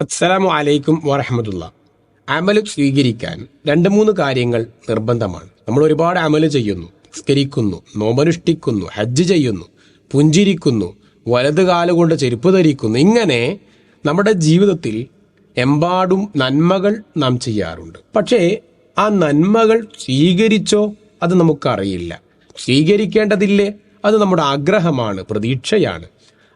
അസ്സലാമു അലൈക്കും വറഹമത്തുള്ള. അമൽ സ്വീകരിക്കാൻ രണ്ട് മൂന്ന് കാര്യങ്ങൾ നിർബന്ധമാണ്. നമ്മൾ ഒരുപാട് അമൽ ചെയ്യുന്നു സ്കരിക്കുന്നു നോമനുഷ്ഠിക്കുന്നു ഹജ്ജ് ചെയ്യുന്നു പുഞ്ചിരിക്കുന്നു വലത് കാലുകൊണ്ട് ചെരുപ്പ് ധരിക്കുന്നു. ഇങ്ങനെ നമ്മുടെ ജീവിതത്തിൽ എമ്പാടും നന്മകൾ നാം ചെയ്യാറുണ്ട്. പക്ഷേ ആ നന്മകൾ സ്വീകരിച്ചോ അത് നമുക്കറിയില്ല. സ്വീകരിക്കേണ്ടതില്ലേ? അത് നമ്മുടെ ആഗ്രഹമാണ് പ്രതീക്ഷയാണ്.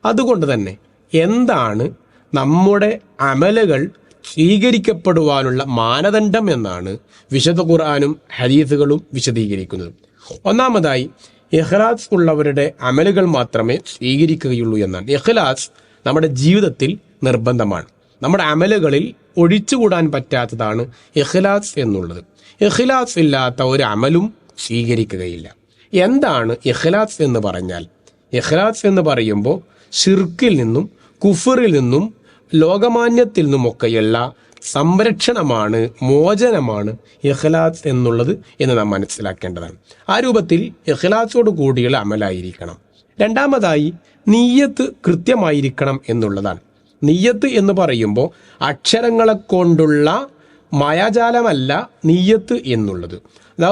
അതുകൊണ്ട് തന്നെ എന്താണ് നമ്മുടെ അമലുകൾ സ്വീകരിക്കപ്പെടുവാനുള്ള മാനദണ്ഡം എന്നാണ് വിശദ ഖുർആാനും ഹരീസുകളും വിശദീകരിക്കുന്നത്. ഒന്നാമതായി എഹ്ലാസ് ഉള്ളവരുടെ അമലുകൾ മാത്രമേ സ്വീകരിക്കുകയുള്ളൂ എന്നാണ്. ഇഖ്ലാസ് നമ്മുടെ ജീവിതത്തിൽ നിർബന്ധമാണ്. നമ്മുടെ അമലുകളിൽ ഒഴിച്ചുകൂടാൻ പറ്റാത്തതാണ് ഇഖ്ലാസ് എന്നുള്ളത്. ഇഖ്ലാസ് ഇല്ലാത്ത ഒരു അമലും സ്വീകരിക്കുകയില്ല. എന്താണ് ഇഖ്ലാസ് എന്ന് പറഞ്ഞാൽ? എഹ്ലാസ് എന്ന് പറയുമ്പോൾ ഷിർക്കിൽ നിന്നും കുഫറിൽ നിന്നും ലോകമാന്യത്തിൽ നിന്നുമൊക്കെയുള്ള സംരക്ഷണമാണ് മോചനമാണ് ഇഖ്ലാസ് എന്നുള്ളത് എന്ന് നാം മനസ്സിലാക്കേണ്ടതാണ്. ആ രൂപത്തിൽ ഇഖ്ലാസോട് കൂടിയുള്ള അമലായിരിക്കണം. രണ്ടാമതായി നീയത്ത് കൃത്യമായിരിക്കണം എന്നുള്ളതാണ്. നീയത്ത് എന്ന് പറയുമ്പോൾ അക്ഷരങ്ങളെ കൊണ്ടുള്ള മായാജാലമല്ല നീയത്ത് എന്നുള്ളത്.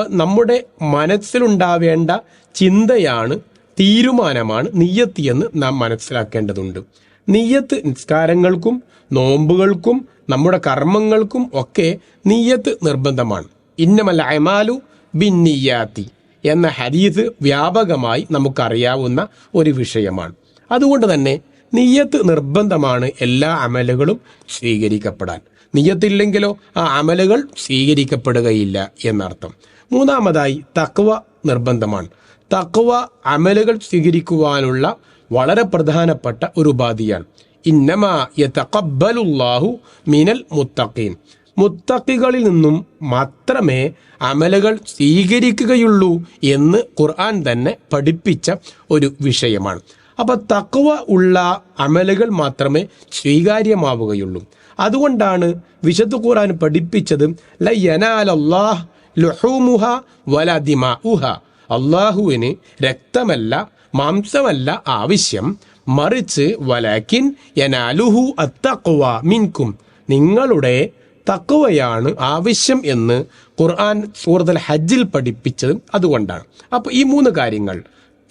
നമ്മുടെ മനസ്സിലുണ്ടാവേണ്ട ചിന്തയാണ് തീരുമാനമാണ് നീയത്ത് എന്ന് നാം മനസ്സിലാക്കേണ്ടതുണ്ട്. നീയത്ത് നിസ്കാരങ്ങൾക്കും നോമ്പുകൾക്കും നമ്മുടെ കർമ്മങ്ങൾക്കും ഒക്കെ നീയത്ത് നിർബന്ധമാണ്. ഇന്നമല്ല അമാലു ബിന്നിയാത്തി എന്ന ഹരീത് വ്യാപകമായി നമുക്കറിയാവുന്ന ഒരു വിഷയമാണ്. അതുകൊണ്ട് തന്നെ നീയത്ത് നിർബന്ധമാണ് എല്ലാ അമലുകളും സ്വീകരിക്കപ്പെടാൻ. നീയത്തില്ലെങ്കിലോ ആ അമലുകൾ സ്വീകരിക്കപ്പെടുകയില്ല എന്നർത്ഥം. മൂന്നാമതായി തക്വ നിർബന്ധമാണ്. തക്വ അമലുകൾ സ്വീകരിക്കുവാനുള്ള വളരെ പ്രധാനപ്പെട്ട ഒരു ഉപാധിയാണ്. ഇന്നമാ യതഖബ്ബലുല്ലാഹു മിനൽ മുത്തഖീൻ. മുത്തക്കികളിൽ നിന്നും മാത്രമേ അമലുകൾ സ്വീകരിക്കുകയുള്ളൂ എന്ന് ഖുർആൻ തന്നെ പഠിപ്പിച്ച ഒരു വിഷയമാണ്. അപ്പൊ തക്കവ ഉള്ള അമലുകൾ മാത്രമേ സ്വീകാര്യമാവുകയുള്ളൂ. അതുകൊണ്ടാണ് വിശുദ്ധ ഖുർആൻ പഠിപ്പിച്ചത് ലയനാലല്ലാഹ് ലുഹൂമുഹ വല ദിമാഉഹ. അള്ളാഹുവിന് രക്തമല്ല മാംസമല്ല ആവശ്യം. മറിച്ച് വലാക്കിൻ യനാലുഹു അത്തക്കുവ മിൻകും. നിങ്ങളുടെ തക്കുവയാണ് ആവശ്യം എന്ന് ഖുർആൻ സൂറത്തുൽ ഹജ്ജിൽ പഠിപ്പിച്ചത് അതുകൊണ്ടാണ്. അപ്പോൾ ഈ മൂന്ന് കാര്യങ്ങൾ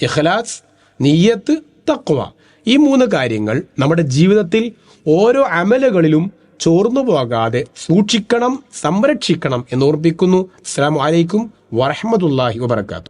ഇഖ്ലാസ് നീയത്ത് തക്കുവ ഈ മൂന്ന് കാര്യങ്ങൾ നമ്മുടെ ജീവിതത്തിൽ ഓരോ അമലുകളിലും ചോർന്നു പോകാതെ സൂക്ഷിക്കണം സംരക്ഷിക്കണം എന്ന് ഓർപ്പിക്കുന്നു. അസ്സാം വലൈക്കും വറഹമത്തല്ലാഹി വബർക്കാത്തു